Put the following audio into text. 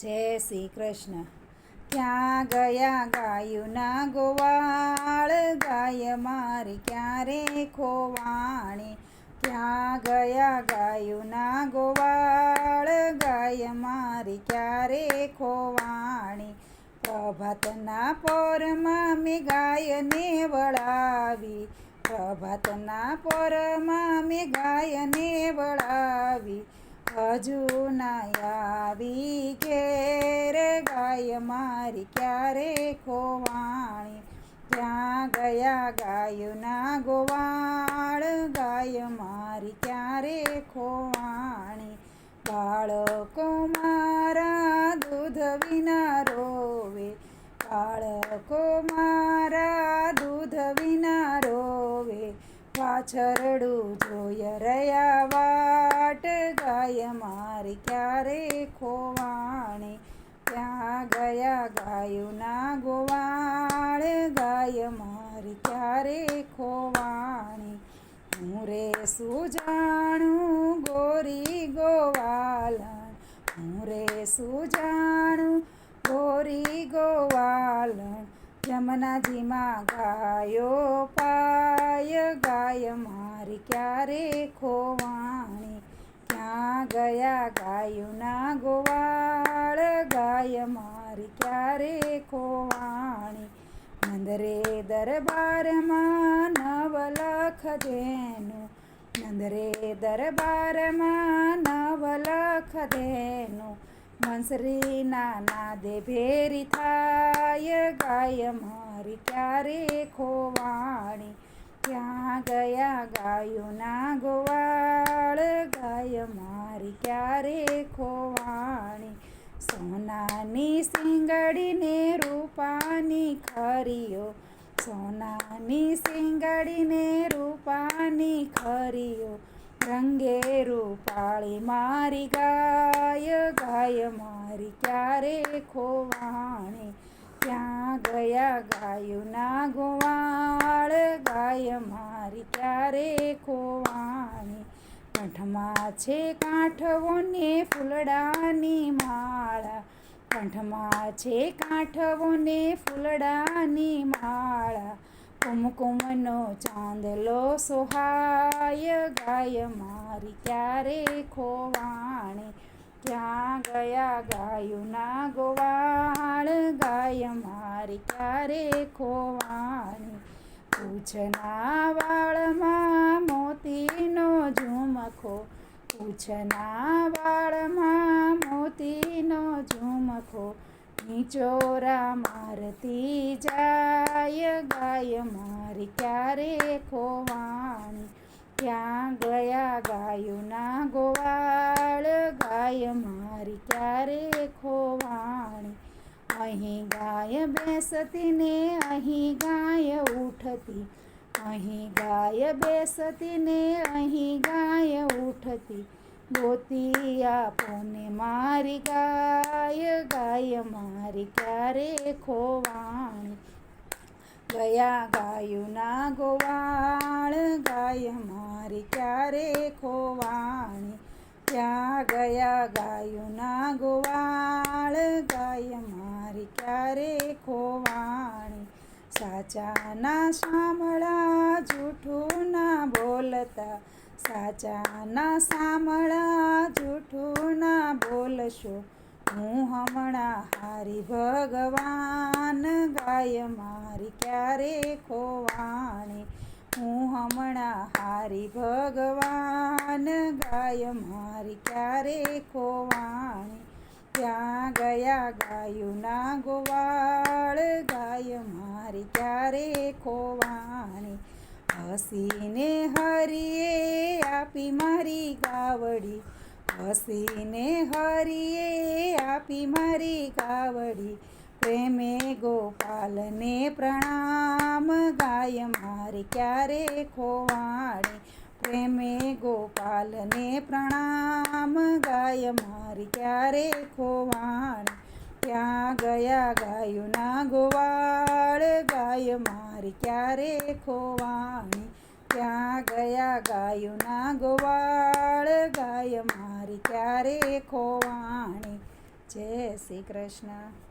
જય શ્રી કૃષ્ણ. ક્યાં ગયા ગાયુના ગોવાળ? ગાય મારી ક્યારે ખોવાણી? ક્યાં ગયા ગાયુના ગોવાળ? ગાય મારી ક્યારે ખોવાણી? પ્રભાતના પોરમાં મેં ગાયને વળાવી. પ્રભાતના પોરમાં મેં ગાયને વળાવી. હજુ ના આવી ઘેર ગાય મારી ક્યારે ખોવાણી? ક્યાં ગયા ગાયુના ગોવાળ, ગાય મારી ક્યારે ખોવાણી? બાળકો મારા દૂધ વિના રોવે બાળકો મારા દૂધ વિના રોવે પાછળડું જોય રહ્યા ગાય મારી ક્યારે ખોવાણી? ત્યાં ગયા ગાયુના ગોવાળ, ગાય મારી ક્યારે ખોવાણી? હું રે સુજાણું ગોરી ગોવાલણ, હું રે સુજાણું ગોરી ગોવાલણ. જમનાજીમાં ગાયો પાય, ગાય મારી ક્યારે ખોવાણી? ક્યાં ગયા ગાયુના ગોવાળ, ગાય મારી ક્યારે ખોવાણી? નંદરે દરબારમાં નવલખ ધેનું નંદરે દરબારમાં નવલખ ધેનું નાના દે ભેરી થાય, ગાય મારી ક્યારે ખોવાણી? ક્યાં ગયા ગાયુના ગોવાળ ગાય મારી ક્યારે ખોવાણી? સોનાની સિંગડીને રૂપાની ખરીઓ. સોનાની સિંગડીને રૂપાની ખરીઓ. રંગે રૂપાળી મારી ગાય ગાય મારી ક્યારે ખોવાણી? ક્યાં ગયા ગાયુના ગોવાળ? ગાય મારી ક્યારે ખોવાણી કંઠમાં છે કાંઠવોને ફૂલડાની માળા. કંઠમાં છે કાંઠવોને ફૂલડાની માળા. કુમકુમનો ચાંદલો સોહાય ગાય, મારી ક્યારે ખોવાણી? ક્યાં ગયા ગાયુના ગોવાળ? ગાય, મારી ક્યારે ખોવાણી? પૂછના વાળમાં મોતીનો ઝુમખો, પૂછના વાળમાં મોતીનો ઝુમખો, નીચોરા મારતી જાય, ગાય મારી ક્યારે ખોવાણી ક્યાં ગયા ગાયુના ગોવાળ, ગાય મારી ક્યારે ખોવાણી અહીં ગાય બેસતી ને અહીં ગાય ઉઠતી અહીં ગાય બેસતી ને અહીં ગાય ઉઠતી. ગોતી આપોને મારી ગાય ગાય મારી ક્યારે ખોવાણી? ગયા ગાયુના ગોવાળ, ગાય મારી ક્યારે ખોવાણી? ત્યાં ગયા ગાયુના ગોવાળ, ગાય મારી ક્યારે ખોવાણી? સાચાના સાંભળા જૂઠું ના બોલતા. સાચાના સાંભળા જૂઠું ના બોલશો. હું હમણાં હારી ભગવાન ગાય મારી ક્યારે ખોવાણી? હું હમણાં હારી ભગવાન ગાય મારી ક્યારે ખોવાણી? ત્યાં ગયા ગાયુના ગોવાળ, ગાય મારી ક્યારે ખોવાણી. હસીને હરિએ આપી મારી ગાવડી. હસીને હરિએ આપી મારી ગાવડી. પ્રેમે ગોપાલને પ્રણામ, ગાય મારી ક્યારે ખોવાણી. પ્રેમે ગોપાલને પ્રણામ. ગાય મારી ક્યારે ખોવાણ? ત્યાં ગયા ગાયુના ગોવાળ? ગાય મારી ક્યારે ખોવાણી? ત્યાં ગયા ગાયુના ગોવાળ? ગાય મારી ક્યારે ખોવાણી? જય શ્રી કૃષ્ણ.